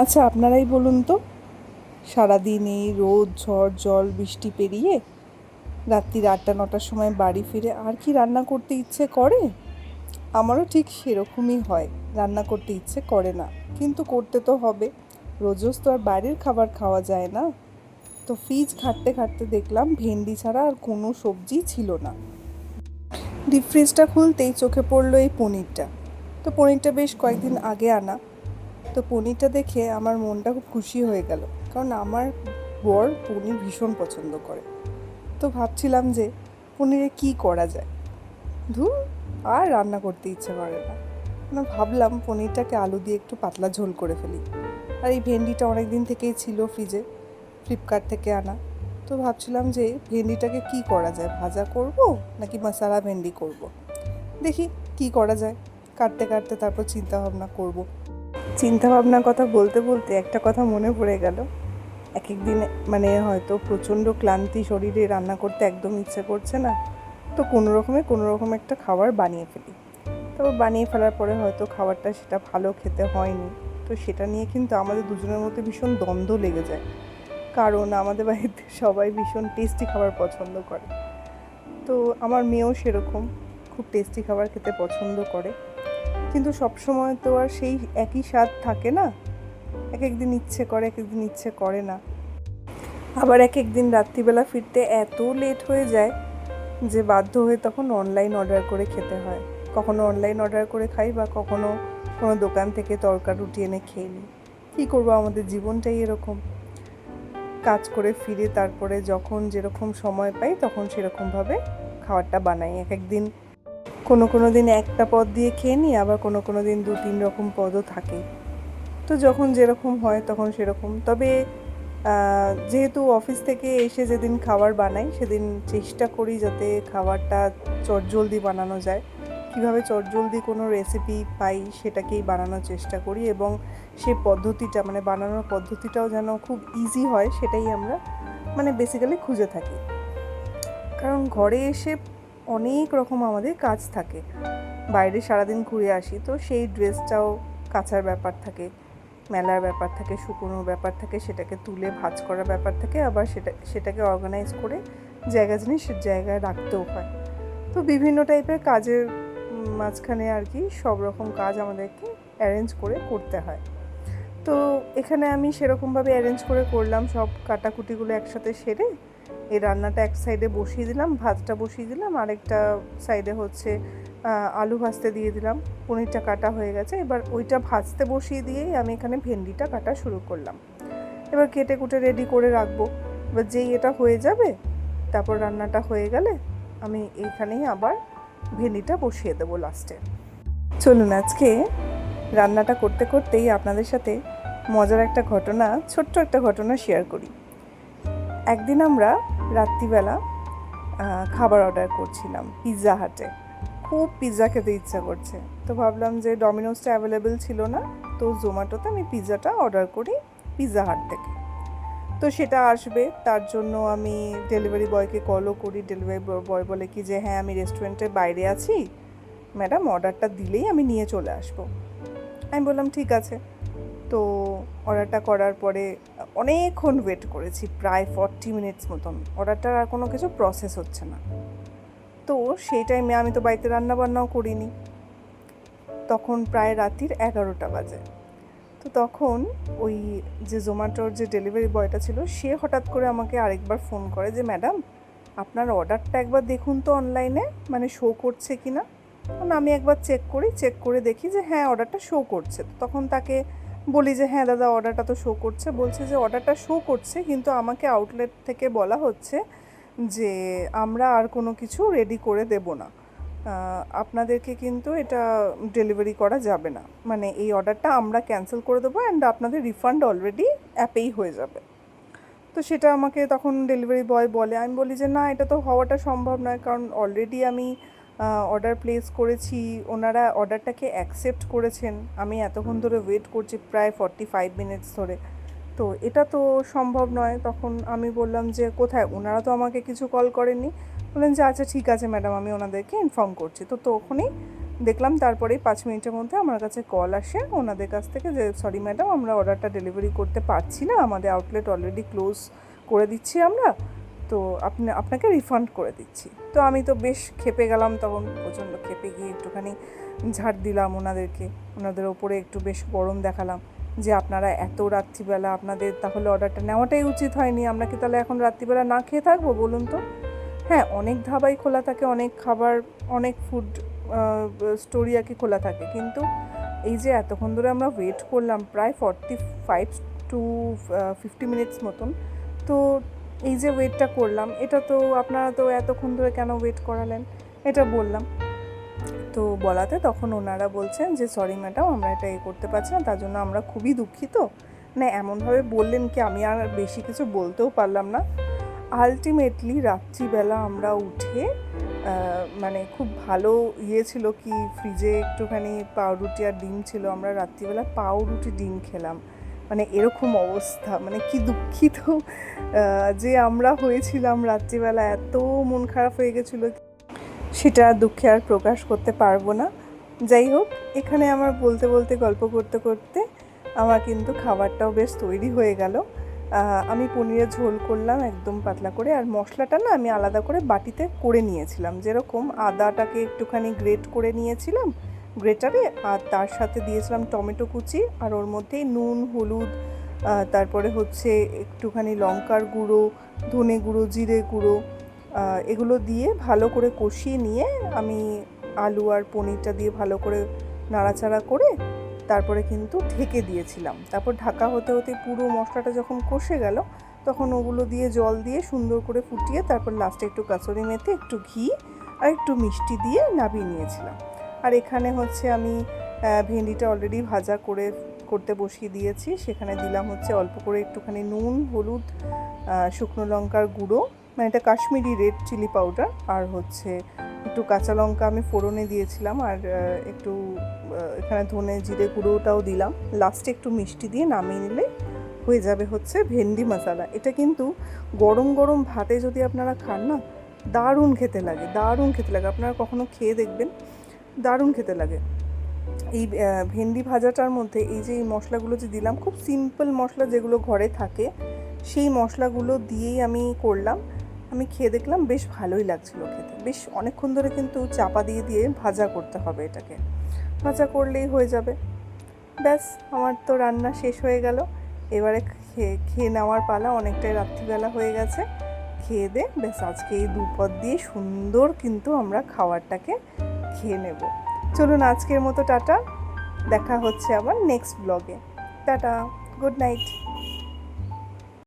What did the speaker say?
আচ্ছা আপনারাই বলুন তো সারাদিন এই রোদ, ঝড়, জল, বৃষ্টি পেরিয়ে রাত্রির আটটা, নটার সময় বাড়ি ফিরে আর কি রান্না করতে ইচ্ছে করে? আমারও ঠিক সেরকমই হয়, রান্না করতে ইচ্ছে করে না, কিন্তু করতে তো হবে। রোজ রোজ তো আর বাইরের খাবার খাওয়া যায় না। তো ফ্রিজ ঘাঁটতে ঘাঁটতে দেখলাম ভেন্ডি ছাড়া আর কোনো সবজি ছিল না। ডিপ ফ্রিজটা খুলতেই চোখে পড়ল এই পনিরটা। তো পনিরটা বেশ কয়েকদিন আগে আনা। তো পনিরটা দেখে আমার মনটা খুব খুশি হয়ে গেল। কারণ আমার বর পনির ভীষণ পছন্দ করে। তো ভাবছিলাম যে পনিরে কি করা যায়? ধুর, আর রান্না করতে ইচ্ছে করে না। মানে ভাবলাম পনিরটাকে আলু দিয়ে একটু পাতলা ঝোল করে ফেলি। আর এই ভেন্ডিটা অনেক দিন থেকেই ছিল ফ্রিজে, ফ্লিপকার্ট থেকে আনা। তো ভাবছিলাম যে ভেন্ডিটাকে কি করা যায়? ভাজা করব নাকি মশলা ভেন্ডি করব। দেখি কি করা যায়। কাটতে কাটতে তারপর চিন্তা ভাবনা করব। চিন্তা ভাবনার কথা বলতে বলতে একটা কথা মনে পড়ে গেল। এক এক দিন মানে হয়তো প্রচণ্ড ক্লান্তি শরীরে রান্না করতে একদম ইচ্ছে করছে না। তো কোনো রকমে কোনো রকম একটা খাবার বানিয়ে ফেলি। তারপর বানিয়ে ফেলার পরে হয়তো খাবারটা সেটা ভালো খেতে হয়নি। তো সেটা নিয়ে কিন্তু আমাদের দুজনের মধ্যে ভীষণ দ্বন্দ্ব লেগে যায়। কারণ আমাদের বাড়িতে সবাই ভীষণ টেস্টি খাবার পছন্দ করে। তো আমার মেয়েও সেরকম খুব টেস্টি খাবার খেতে পছন্দ করে। কিন্তু সব সময় তো আর সেই একই স্বাদ থাকে না। এক একদিন ইচ্ছে করে, এক একদিন ইচ্ছে করে না। আবার এক একদিন রাত্রিবেলা ফিরতে এত লেট হয়ে যায় যে বাধ্য হয়ে তখন অনলাইন অর্ডার করে খেতে হয়। কখনো অনলাইন অর্ডার করে খাই বা কখনো কোনো দোকান থেকে তরকা রুটি এনে খেয়ে নিই। কী করব? আমাদের জীবনটাই এরকম। কাজ করে ফিরে তারপরে যখন যেরকম সময় পাই তখন সেরকমভাবে খাবারটা বানাই। এক একদিন কোনো কোনো দিন একটা পদ দিয়ে খেয়ে নিই, আবার কোনো কোনো দিন দু, তিন রকম পদও থাকে। তো যখন যেরকম হয় তখন সেরকম। তবে যেহেতু অফিস থেকে এসে যেদিন খাবার বানাই, সেদিন চেষ্টা করি যাতে খাবারটা চটজলদি বানানো যায়। কীভাবে চটজলদি কোনো রেসিপি পাই সেটাকেই বানানোর চেষ্টা করি এবং সে পদ্ধতিটা মানে বানানোর পদ্ধতিটাও যেন খুব ইজি হয় সেটাই আমরা মানে বেসিক্যালি খুঁজে থাকি। কারণ ঘরে এসে অনেক রকম আমাদের কাজ থাকে। বাইরে সারাদিন ঘুরে আসি, তো সেই ড্রেসটাও কাচার ব্যাপার থাকে, মেলার ব্যাপার থাকে, শুকোনোর ব্যাপার থাকে, সেটাকে তুলে ভাঁজ করার ব্যাপার থাকে, আবার সেটা, সেটাকে অর্গানাইজ করে জায়গা জিনিস জায়গায় রাখতেও হয়। তো বিভিন্ন টাইপের কাজের মাঝখানে আর কি সব রকম কাজ আমাদেরকে অ্যারেঞ্জ করে করতে হয়। তো এখানে আমি সেরকমভাবে অ্যারেঞ্জ করে করলাম, সব কাটাকুটিগুলো একসাথে সেরে এই রান্নাটা এক সাইডে বসিয়ে দিলাম, ভাতটা বসিয়ে দিলাম, আরেকটা সাইডে হচ্ছে আলু ভাজতে দিয়ে দিলাম, পনিরটা কাটা হয়ে গেছে। এবার ওইটা ভাজতে বসিয়ে দিয়েই আমি এখানে ভেন্ডিটা কাটা শুরু করলাম। এবার কেটে কুটে রেডি করে রাখব। এবার যেই এটা হয়ে যাবে, তারপর রান্নাটা হয়ে গেলে আমি এইখানেই আবার ভেন্ডিটা বসিয়ে দেবো লাস্টে চলুন আজকে রান্নাটা করতে করতেই আপনাদের সাথে মজার একটা ঘটনা, ছোট্ট একটা ঘটনা শেয়ার করি। একদিন আমরা রাত্রিবেলা খাবার অর্ডার করছিলাম পিৎজা হাটে। খুব পিৎজা খেতে ইচ্ছা করছে। তো ভাবলাম যে ডমিনোসটা অ্যাভেলেবেল ছিল না, তো জোম্যাটোতে আমি পিৎজাটা অর্ডার করি পিৎজা হাট থেকে। তো সেটা আসবে, তার জন্য আমি ডেলিভারি বয়কে কলও করি। ডেলিভারি বয় বলে কি যে হ্যাঁ আমি রেস্টুরেন্টের বাইরে আছি। ম্যাডাম অর্ডারটা দিলেই আমি নিয়ে চলে আসব। আমি বললাম, ঠিক আছে। তো অর্ডারটা করার পরে অনেকক্ষণ ওয়েট করেছি, প্রায় ফর্টি মিনিটস মতন। অর্ডারটার আর কোনো কিছু প্রসেস হচ্ছে না। তো সেই টাইমে আমি তো বাড়িতে রান্নাবান্নাও করিনি। তখন প্রায় রাত্রির এগারোটা বাজে। তো তখন ওই যে জোম্যাটোর যে ডেলিভারি বয়টা ছিল, সে হঠাৎ করে আমাকে আরেকবার ফোন করে যে ম্যাডাম আপনার অর্ডারটা একবার দেখুন তো অনলাইনে মানে শো করছে কি না আমি একবার চেক করি চেক করে দেখি যে হ্যাঁ অর্ডারটা শো করছে। তো তখন তাকে বলি যে হ্যাঁ দাদা, অর্ডারটা তো শো করছে। বলছে যে, অর্ডারটা শো করছে, কিন্তু আমাকে আউটলেট থেকে বলা হচ্ছে যে, আমরা আর কোনো কিছু রেডি করে দেব না। আপনাদেরকে কিন্তু এটা ডেলিভারি করা যাবে না। মানে এই অর্ডারটা আমরা ক্যান্সেল করে দেবো অ্যান্ড আপনাদের রিফান্ড অলরেডি অ্যাপেই হয়ে যাবে। তো সেটা আমাকে তখন ডেলিভারি বয় বলে। আমি বলি যে, না, এটা তো হওয়াটা সম্ভব নয়, কারণ অলরেডি আমি অর্ডার প্লেস করেছি। ওনারা অর্ডারটাকে অ্যাকসেপ্ট করেছেন। আমি এতক্ষণ ধরে ওয়েট করছি প্রায় ফর্টি ফাইভ মিনিটস ধরে। তো এটা তো সম্ভব নয়। তখন আমি বললাম যে কোথায়? ওনারা তো আমাকে কিছু কল করেননি। বললেন যে আচ্ছা ঠিক আছে ম্যাডাম আমি ওনাদেরকে ইনফর্ম করছি। তো তখনই দেখলাম তারপরেই পাঁচ মিনিটের মধ্যে আমার কাছে কল আসে। ওনাদের কাছ থেকে যে সরি ম্যাডাম আমরা অর্ডারটা ডেলিভারি করতে পারছি না। আমাদের আউটলেট অলরেডি ক্লোজ করে দিচ্ছি আমরা। তো আপনি, আপনাকে রিফান্ড করে দিচ্ছি। তো আমি তো বেশ খেপে গেলাম তখন, প্রচণ্ড খেপে গিয়ে একটুখানি ঝাড় দিলাম ওনাদেরকে। ওনাদের ওপরে একটু বেশ গরম দেখালাম যে আপনারা এত রাত্রিবেলা আপনাদের তাহলে অর্ডারটা নেওয়াটাই উচিত হয়নি। আমরা কি তাহলে এখন রাত্রিবেলা না খেয়ে থাকব বলুন তো? হ্যাঁ অনেক ধাবাই খোলা থাকে, অনেক খাবার, অনেক ফুড স্টোরি আর কি খোলা থাকে। কিন্তু এই যে এতক্ষণ ধরে আমরা ওয়েট করলাম, প্রায় forty five to fifty minutes মতন, তো এই যে ওয়েটটা করলাম, এটা তো আপনারা তো এতক্ষণ ধরে কেন ওয়েট করালেন? এটা বললাম। তো বলাতে তখন ওনারা বলছেন যে, সরি ম্যাডাম, আমরা এটা এ করতে পারছি না, তার জন্য আমরা খুবই দুঃখিত। না এমনভাবে বললেন কি, আমি আর বেশি কিছু বলতেও পারলাম না। আলটিমেটলি রাত্রিবেলা আমরা উঠে মানে খুব ভালো ইয়ে ছিল কি, ফ্রিজে একটুখানি পাউরুটি আর ডিম ছিল, আমরা রাত্রিবেলা পাউরুটি ডিম খেলাম। মানে এরকম অবস্থা মানে কি দুঃখিত যে আমরা হয়েছিলাম রাত্রিবেলা, এত মন খারাপ হয়ে গেছিল। সেটা দুঃখে আর প্রকাশ করতে পারব না। যাই হোক, এখানে আমার বলতে বলতে, গল্প করতে করতে আমার কিন্তু খাবারটাও বেশ তৈরি হয়ে গেল। আমি পনিরের ঝোল করলাম একদম পাতলা করে, আর মশলাটা না আমি আলাদা করে বাটিতে করে নিয়েছিলাম। যেরকম আদাটাকে একটুখানি গ্রেট করে নিয়েছিলাম গ্রেটারে, আর তার সাথে দিয়েছিলাম টমেটো কুচি, আর ওর মধ্যেই নুন, হলুদ তারপরে হচ্ছে একটুখানি লঙ্কার গুঁড়ো, ধনে গুঁড়ো, জিরে গুঁড়ো এগুলো দিয়ে ভালো করে কষিয়ে নিয়ে আমি আলু আর পনিরটা দিয়ে ভালো করে নাড়াচাড়া করে তারপরে কিন্তু ঢেকে দিয়েছিলাম। তারপর ঢাকা হতে হতে পুরো মশলাটা যখন কষে গেল, তখন ওগুলো দিয়ে জল দিয়ে সুন্দর করে ফুটিয়ে তারপর লাস্টে একটু কাসুরি মেথি, একটু ঘি, আর একটু মিষ্টি দিয়ে নামিয়ে নিয়েছিলাম। আর এখানে হচ্ছে আমি ভেন্ডিটা অলরেডি ভাজা করে, করতে বসিয়ে দিয়েছি। সেখানে দিলাম হচ্ছে অল্প করে একটুখানি নুন, হলুদ শুকনো লঙ্কার গুঁড়ো। মানে এটা কাশ্মীরি রেড চিলি পাউডার আর হচ্ছে একটু কাঁচা লঙ্কা আমি ফোড়নে দিয়েছিলাম আর একটু এখানে ধনে জিরে গুঁড়োটাও দিলাম। লাস্টে একটু মিষ্টি দিয়ে নামিয়ে নিলে হয়ে যাবে হচ্ছে ভেন্ডি মশলা এটা কিন্তু গরম গরম ভাতে যদি আপনারা খান না, দারুণ খেতে লাগে, দারুণ খেতে লাগে। আপনারা কখনো খেয়ে দেখবেন দারুণ খেতে লাগে। এই ভেন্ডি ভাজাটার মধ্যে এই যে এই মশলাগুলো যে দিলাম, খুব সিম্পল মশলা যেগুলো ঘরে থাকে, সেই মশলাগুলো দিয়েই আমি করলাম। আমি খেয়ে দেখলাম বেশ ভালোই লাগছিল খেতে। বেশ অনেকক্ষণ ধরে কিন্তু চাপা দিয়ে দিয়ে ভাজা করতে হবে এটাকে। ভাজা করলেই হয়ে যাবে। ব্যাস, আমার তো রান্না শেষ হয়ে গেল। এবারে খেয়ে খেয়ে নেওয়ার পালা অনেকটাই রাত্রিবেলা হয়ে গেছে। খেয়ে দে, ব্যাস আজকে এই দুপদ দিয়ে সুন্দর কিন্তু আমরা খাবারটাকে খেয়ে নেব। চলুন আজকের মতো টাটা। দেখা হচ্ছে আবার নেক্সট ব্লগে টাটা গুড নাইট